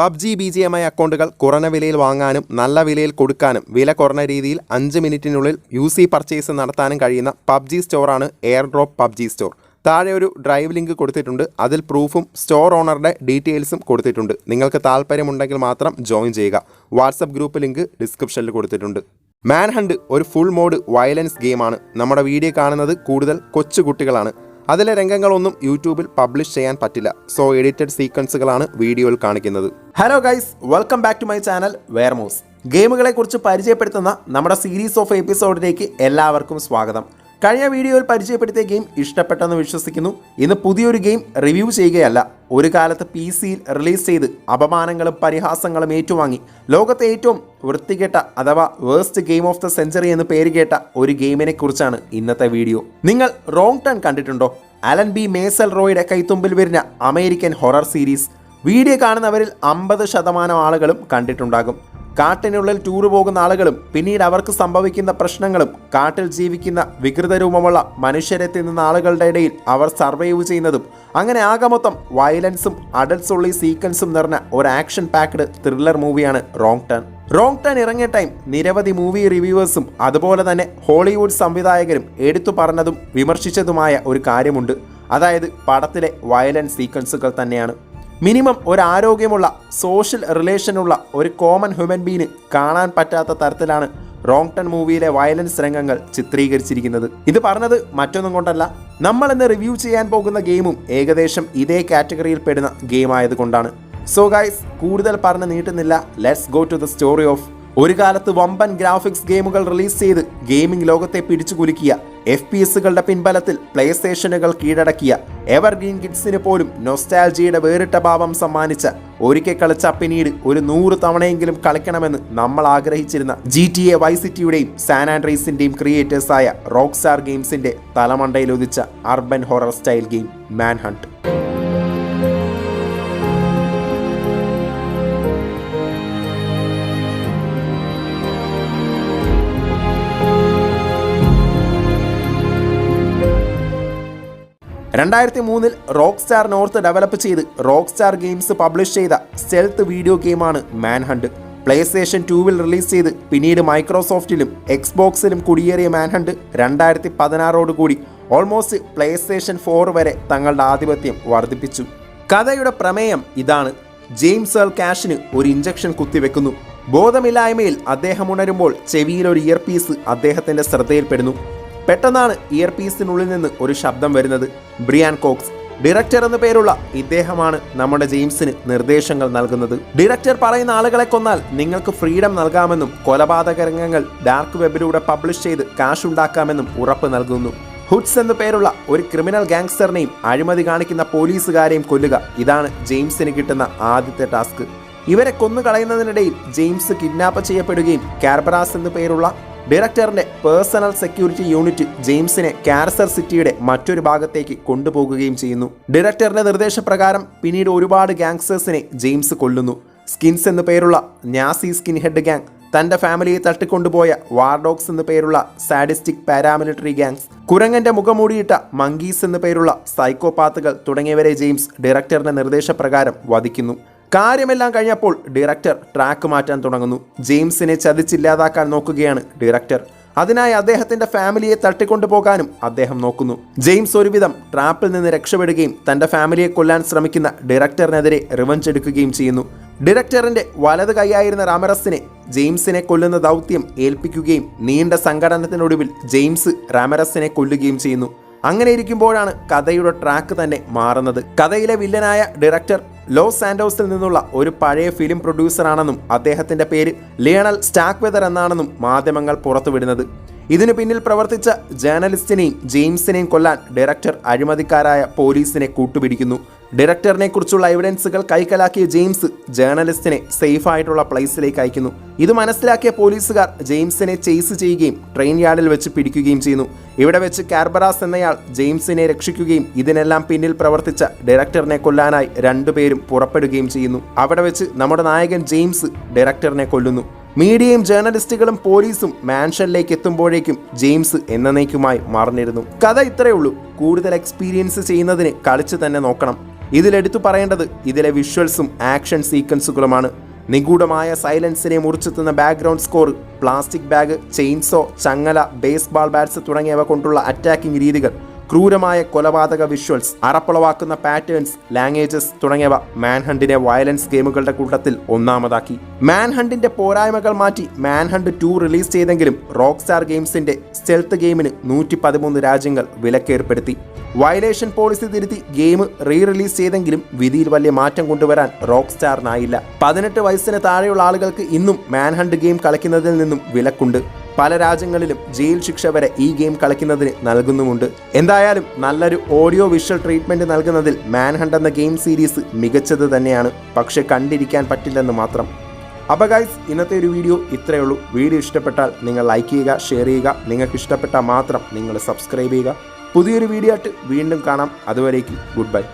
PUBG B G M I അക്കൗണ്ടുകൾ കുറഞ്ഞ വിലയിൽ വാങ്ങാനും നല്ല വിലയിൽ കൊടുക്കാനും വില കുറഞ്ഞ രീതിയിൽ അഞ്ച് മിനിറ്റിനുള്ളിൽ യു സി പർച്ചേസ് നടത്താനും കഴിയുന്ന പബ്ജി സ്റ്റോറാണ് എയർ ഡ്രോപ്പ് പബ്ജി സ്റ്റോർ. താഴെ ഒരു ഡ്രൈവ് ലിങ്ക് കൊടുത്തിട്ടുണ്ട്. അതിൽ പ്രൂഫും സ്റ്റോർ ഓണറുടെ ഡീറ്റെയിൽസും കൊടുത്തിട്ടുണ്ട്. നിങ്ങൾക്ക് താല്പര്യമുണ്ടെങ്കിൽ മാത്രം ജോയിൻ ചെയ്യുക. വാട്സപ്പ് ഗ്രൂപ്പ് ലിങ്ക് ഡിസ്ക്രിപ്ഷനിൽ കൊടുത്തിട്ടുണ്ട്. മാൻഹണ്ട് ഒരു ഫുൾ മോഡ് വയലൻസ് ഗെയിമാണ്. നമ്മുടെ വീഡിയോ കാണുന്നത് കൂടുതൽ കൊച്ചുകുട്ടികളാണ്. അതിലെ രംഗങ്ങളൊന്നും യൂട്യൂബിൽ പബ്ലിഷ് ചെയ്യാൻ പറ്റില്ല. സോ എഡിറ്റഡ് സീക്വൻസുകളാണ് വീഡിയോയിൽ കാണിക്കുന്നത്. Hello guys welcome back to my channel വെയർമോസ് ഗെയിമുകളെക്കുറിച്ച് പരിചയപ്പെടുത്തുന്ന നമ്മുടെ സീരീസ് ഓഫ് എപ്പിസോഡിലേക്ക് എല്ലാവർക്കും സ്വാഗതം. കഴിഞ്ഞ വീഡിയോയിൽ പരിചയപ്പെടുത്തിയ ഗെയിം ഇഷ്ടപ്പെട്ടെന്ന് വിശ്വസിക്കുന്നു. ഇന്ന് പുതിയൊരു ഗെയിം റിവ്യൂ ചെയ്യുകയല്ല. ഒരു കാലത്ത് പി സിയിൽ റിലീസ് ചെയ്ത് അപമാനങ്ങളും പരിഹാസങ്ങളും ഏറ്റുവാങ്ങി. ലോകത്തെ ഏറ്റവും വൃത്തികെട്ട അഥവാ worst game of the century എന്ന് പേര് കേട്ട ഒരു ഗെയിമിനെ കുറിച്ചാണ് ഇന്നത്തെ വീഡിയോ. നിങ്ങൾ റോങ് ടേൺ കണ്ടിട്ടുണ്ടോ? അലൻ ബി മേസൽ റോയുടെ കൈത്തുമ്പിൽ വരുന്ന അമേരിക്കൻ ഹൊറർ സീരീസ് വീഡിയോ കാണുന്നവരിൽ അമ്പത് ശതമാനം ആളുകളും കണ്ടിട്ടുണ്ടാകും. കാട്ടിനുള്ളിൽ ടൂർ പോകുന്ന ആളുകളും പിന്നീട് അവർക്ക് സംഭവിക്കുന്ന പ്രശ്നങ്ങളും കാട്ടിൽ ജീവിക്കുന്ന വികൃത രൂപമുള്ള മനുഷ്യരെ തിന്നുന്ന ആളുകളുടെ ഇടയിൽ അവർ സർവൈവ് ചെയ്യുന്നതും അങ്ങനെ ആകെ മൊത്തം വയലൻസും അഡൽസ് ഉള്ളി സീക്വൻസും നിറഞ്ഞ ഒരു ആക്ഷൻ പാക്ഡ് ത്രില്ലർ മൂവിയാണ് റോങ് ടേൺ റോങ് ടേൺ ഇറങ്ങിയ ടൈം നിരവധി മൂവി റിവ്യൂവേഴ്സും അതുപോലെ തന്നെ ഹോളിവുഡ് സംവിധായകരും എടുത്തു പറഞ്ഞതും വിമർശിച്ചതുമായ ഒരു കാര്യമുണ്ട്. അതായത് പടത്തിലെ വയലൻസ് സീക്വൻസുകൾ തന്നെയാണ്. മിനിമം ഒരു ആരോഗ്യമുള്ള സോഷ്യൽ റിലേഷനുള്ള ഒരു കോമൺ ഹ്യൂമൻ ബീന് കാണാൻ പറ്റാത്ത തരത്തിലാണ് റോങ് ടൺ മൂവിയിലെ വയലൻസ് രംഗങ്ങൾ ചിത്രീകരിച്ചിരിക്കുന്നത്. ഇത് പറഞ്ഞത് മറ്റൊന്നും കൊണ്ടല്ല നമ്മൾ ഇന്ന് റിവ്യൂ ചെയ്യാൻ പോകുന്ന ഗെയിമും ഏകദേശം ഇതേ കാറ്റഗറിയിൽ പെടുന്ന ഗെയിം ആയതുകൊണ്ടാണ്. സോ ഗൈസ് കൂടുതൽ പറഞ്ഞ് നീട്ടുന്നില്ല. Let's go to the story of ഒരു കാലത്ത് വമ്പൻ ഗ്രാഫിക്സ് ഗെയിമുകൾ റിലീസ് ചെയ്ത് ഗെയിമിംഗ് ലോകത്തെ പിടിച്ചു കുലുക്കിയ എഫ് പി എസുകളുടെ പിൻബലത്തിൽ പ്ലേ സ്റ്റേഷനുകൾ കീഴടക്കിയ എവർഗ്രീൻ കിഡ്സിന് പോലും നൊസ്റ്റാൽജിയുടെ വേറിട്ട ഭാവം സമ്മാനിച്ച ഒരിക്കൽ കളിച്ച പിന്നീട് ഒരു നൂറ് തവണയെങ്കിലും കളിക്കണമെന്ന് നമ്മൾ ആഗ്രഹിച്ചിരുന്ന ജി ടി എ വൈ സിറ്റിയുടെയും സാൻ ആൻഡ്രീസിന്റെയും ക്രിയേറ്റേഴ്സായ റോക്ക് സ്റ്റാർ ഗെയിംസിന്റെ തലമണ്ടയിൽ ഉദിച്ച urban horror style game Manhunt രണ്ടായിരത്തി മൂന്നിൽ റോക്ക് സ്റ്റാർ നോർത്ത് ഡെവലപ്പ് ചെയ്ത് റോക്ക് സ്റ്റാർ ഗെയിംസ് പബ്ലിഷ് ചെയ്ത സെൽത്ത് വീഡിയോ ഗെയിമാണ് മാൻ ഹണ്ട് പ്ലേ സ്റ്റേഷൻ ടൂവിൽ റിലീസ് ചെയ്ത് പിന്നീട് മൈക്രോസോഫ്റ്റിലും എക്സ്ബോക്സിലും കുടിയേറിയ മാൻ ഹണ്ട് രണ്ടായിരത്തി പതിനാറോടുകൂടി ഓൾമോസ്റ്റ് പ്ലേ സ്റ്റേഷൻ ഫോർ വരെ തങ്ങളുടെ ആധിപത്യം വർദ്ധിപ്പിച്ചു. കഥയുടെ പ്രമേയം ഇതാണ്. ജെയിംസ് എൽ കാഷിന് ഒരു ഇഞ്ചക്ഷൻ കുത്തിവെക്കുന്നു. ബോധമില്ലായ്മയിൽ അദ്ദേഹം ഉണരുമ്പോൾ ചെവിയിൽ ഒരു ഇയർ പീസ് അദ്ദേഹത്തിന്റെ ശ്രദ്ധയിൽപ്പെടുന്നു. പെട്ടെന്നാണ് ഇയർ പീസിനുള്ളിൽ നിന്ന് ഒരു ശബ്ദം വരുന്നത്. ബ്രിയാൻ കോക്സ് ഡിറക്ടർ എന്ന പേരുള്ള ഇദ്ദേഹമാണ് നമ്മുടെ ജെയിംസിന് നിർദ്ദേശങ്ങൾ നൽകുന്നത്. ഡിറക്ടർ പറയുന്ന ആളുകളെ കൊന്നാൽ നിങ്ങൾക്ക് ഫ്രീഡം നൽകാമെന്നും കൊലപാതക രംഗങ്ങൾ ഡാർക്ക് വെബിലൂടെ പബ്ലിഷ് ചെയ്ത് കാശ് ഉണ്ടാക്കാമെന്നും ഉറപ്പ് നൽകുന്നു. ഹുഡ്സ് എന്ന പേരുള്ള ഒരു ക്രിമിനൽ ഗാങ്സ്റ്ററിനെയും അഴിമതി കാണിക്കുന്ന പോലീസുകാരെയും കൊല്ലുക ഇതാണ് ജെയിംസിന് കിട്ടുന്ന ആദ്യത്തെ ടാസ്ക്. ഇവരെ കൊന്നുകളയുന്നതിനിടയിൽ ജെയിംസ് കിഡ്നാപ്പ് ചെയ്യപ്പെടുകയും കാർബറാസ് എന്നു പേരുള്ള ഡയറക്ടറിന്റെ പേഴ്സണൽ സെക്യൂരിറ്റി യൂണിറ്റ് ജെയിംസിനെ കാൻസർ സിറ്റിയുടെ മറ്റൊരു ഭാഗത്തേക്ക് കൊണ്ടുപോകുകയും ചെയ്യുന്നു. ഡയറക്ടറിന്റെ നിർദ്ദേശപ്രകാരം പിന്നീട് ഒരുപാട് ഗാങ്സ്റ്റേഴ്സിനെ ജെയിംസ് കൊല്ലുന്നു. സ്കിൻസ് എന്നു പേരുള്ള ന്യാസി സ്കിൻ ഹെഡ് ഗാങ് തന്റെ ഫാമിലിയെ തട്ടിക്കൊണ്ടുപോയ വാർഡോക്സ് എന്നു പേരുള്ള സാഡിസ്റ്റിക് പാരാമിലിറ്ററി ഗാങ്സ് കുരങ്ങന്റെ മുഖമൂടിയിട്ട മങ്കീസ് എന്നു പേരുള്ള സൈക്കോപാത്തുകൾ തുടങ്ങിയവരെ ജെയിംസ് ഡയറക്ടറിന്റെ നിർദ്ദേശപ്രകാരം വധിക്കുന്നു. കാര്യമെല്ലാം കഴിഞ്ഞപ്പോൾ ഡയറക്ടർ ട്രാക്ക് മാറ്റാൻ തുടങ്ങുന്നു. ജെയിംസിനെ ചതിച്ചില്ലാതാക്കാൻ നോക്കുകയാണ് ഡയറക്ടർ അതിനായി അദ്ദേഹത്തിന്റെ ഫാമിലിയെ തട്ടിക്കൊണ്ടുപോകാനും അദ്ദേഹം നോക്കുന്നു. ജെയിംസ് ഒരുവിധം ട്രാപ്പിൽ നിന്ന് രക്ഷപ്പെടുകയും തന്റെ ഫാമിലിയെ കൊല്ലാൻ ശ്രമിക്കുന്ന ഡയറക്ടറിനെതിരെ റിവഞ്ച് എടുക്കുകയും ചെയ്യുന്നു. ഡയറക്ടറിന്റെ വലത് കൈയായിരുന്ന റാമറസിനെ ജെയിംസിനെ കൊല്ലുന്ന ദൗത്യം ഏൽപ്പിക്കുകയും നീണ്ട സംഘടനത്തിനൊടുവിൽ ജെയിംസ് റാമറസിനെ കൊല്ലുകയും ചെയ്യുന്നു. അങ്ങനെ ഇരിക്കുമ്പോഴാണ് കഥയുടെ ട്രാക്ക് തന്നെ മാറുന്നത്. കഥയിലെ വില്ലനായ ഡയറക്ടർ ലോസ് ആൻഡോസിൽ നിന്നുള്ള ഒരു പഴയ ഫിലിം പ്രൊഡ്യൂസറാണെന്നും അദ്ദേഹത്തിന്റെ പേര് ലിയണൽ സ്റ്റാക്വെതർ എന്നാണെന്നും മാധ്യമങ്ങൾ പുറത്തുവിടുന്നത്. ഇതിനു പിന്നിൽ പ്രവർത്തിച്ച ജേർണലിസ്റ്റിനെയും ജെയിംസിനെയും കൊല്ലാൻ ഡയറക്ടർ അഴിമതിക്കാരായ പോലീസിനെ കൂട്ടുപിടിക്കുന്നു. ഡയറക്ടറിനെ കുറിച്ചുള്ള എവിഡൻസുകൾ കൈക്കലാക്കിയ ജെയിംസ് ജേർണലിസ്റ്റിനെ സേഫ് ആയിട്ടുള്ള പ്ലേസിലേക്ക് അയക്കുന്നു. ഇത് മനസ്സിലാക്കിയ പോലീസുകാർ ജെയിംസിനെ ചേസ് ചെയ്യുകയും ട്രെയിൻ യാർഡിൽ വെച്ച് പിടിക്കുകയും ചെയ്യുന്നു. ഇവിടെ വെച്ച് കാർബറാസ് എന്നയാൾ ജെയിംസിനെ രക്ഷിക്കുകയും ഇതിനെല്ലാം പിന്നിൽ പ്രവർത്തിച്ച ഡയറക്ടറിനെ കൊല്ലാനായി രണ്ടുപേരും പുറപ്പെടുകയും ചെയ്യുന്നു. അവിടെ വെച്ച് നമ്മുടെ നായകൻ ജെയിംസ് ഡയറക്ടറിനെ കൊല്ലുന്നു. മീഡിയയും ജേർണലിസ്റ്റുകളും പോലീസും മാൻഷനിലേക്ക് എത്തുമ്പോഴേക്കും ജെയിംസ് എന്നേക്കുമായി മറന്നിരുന്നു. കഥ ഇത്രയേ ഉള്ളൂ. കൂടുതൽ എക്സ്പീരിയൻസ് ചെയ്യുന്നതിന് കളിച്ച് തന്നെ നോക്കണം. ഇതിലെടുത്തു പറയേണ്ടത് ഇതിലെ വിഷ്വൽസും ആക്ഷൻ സീക്വൻസുകളുമാണ് നിഗൂഢമായ സൈലൻസിനെ മുറിച്ചെത്തുന്ന background score plastic bag chainsaw ചങ്ങല ബേസ്ബാൾ ബാറ്റ്സ് തുടങ്ങിയവ കൊണ്ടുള്ള അറ്റാക്കിംഗ് രീതികൾ. ക്രൂരമായ കൊലപാതക വിഷ്വൽസ് അറപ്പുളവാക്കുന്ന പാറ്റേൺസ് ലാംഗ്വേജസ് തുടങ്ങിയവ മാൻഹണ്ടിനെ വയലൻസ് ഗെയിമുകളുടെ കൂട്ടത്തിൽ ഒന്നാമതാക്കി. മാൻഹണ്ടിന്റെ പോരായ്മകൾ മാറ്റി മാൻഹണ്ട് ടു റിലീസ് ചെയ്തെങ്കിലും റോക്ക് സ്റ്റാർ ഗെയിംസിന്റെ സ്റ്റെൽത്ത് ഗെയിമിന് നൂറ്റി പതിമൂന്ന് രാജ്യങ്ങൾ വിലക്കേർപ്പെടുത്തി. വയലേഷൻ പോളിസി തിരുത്തി ഗെയിം റീ റിലീസ് ചെയ്തെങ്കിലും വിധിയിൽ വലിയ മാറ്റം കൊണ്ടുവരാൻ റോക്ക് സ്റ്റാറിനായില്ല പതിനെട്ട് വയസ്സിന് താഴെയുള്ള ആളുകൾക്ക് ഇന്നും മാൻഹണ്ട് ഗെയിം കളിക്കുന്നതിൽ നിന്നും വിലക്കുണ്ട്. പല രാജ്യങ്ങളിലും ജയിൽ ശിക്ഷ വരെ ഈ ഗെയിം കളിക്കുന്നതിന് നൽകുന്നുമുണ്ട്. എന്തായാലും നല്ലൊരു ഓഡിയോ വിഷ്വൽ ട്രീറ്റ്മെന്റ് നൽകുന്നതിൽ മാൻഹണ്ട് എന്ന ഗെയിം സീരീസ് മികച്ചത് തന്നെയാണ്. പക്ഷെ കണ്ടിരിക്കാൻ പറ്റില്ലെന്ന് മാത്രം. അപ്പോൾ ഗൈസ് ഇന്നത്തെ ഒരു വീഡിയോ ഇത്രയേ ഉള്ളൂ. വീഡിയോ ഇഷ്ടപ്പെട്ടാൽ നിങ്ങൾ ലൈക്ക് ചെയ്യുക ഷെയർ ചെയ്യുക. നിങ്ങൾക്ക് ഇഷ്ടപ്പെട്ടാൽ മാത്രം നിങ്ങൾ സബ്സ്ക്രൈബ് ചെയ്യുക. പുതിയൊരു വീഡിയോ ആയിട്ട് വീണ്ടും കാണാം. അതുവരേക്കും ഗുഡ് ബൈ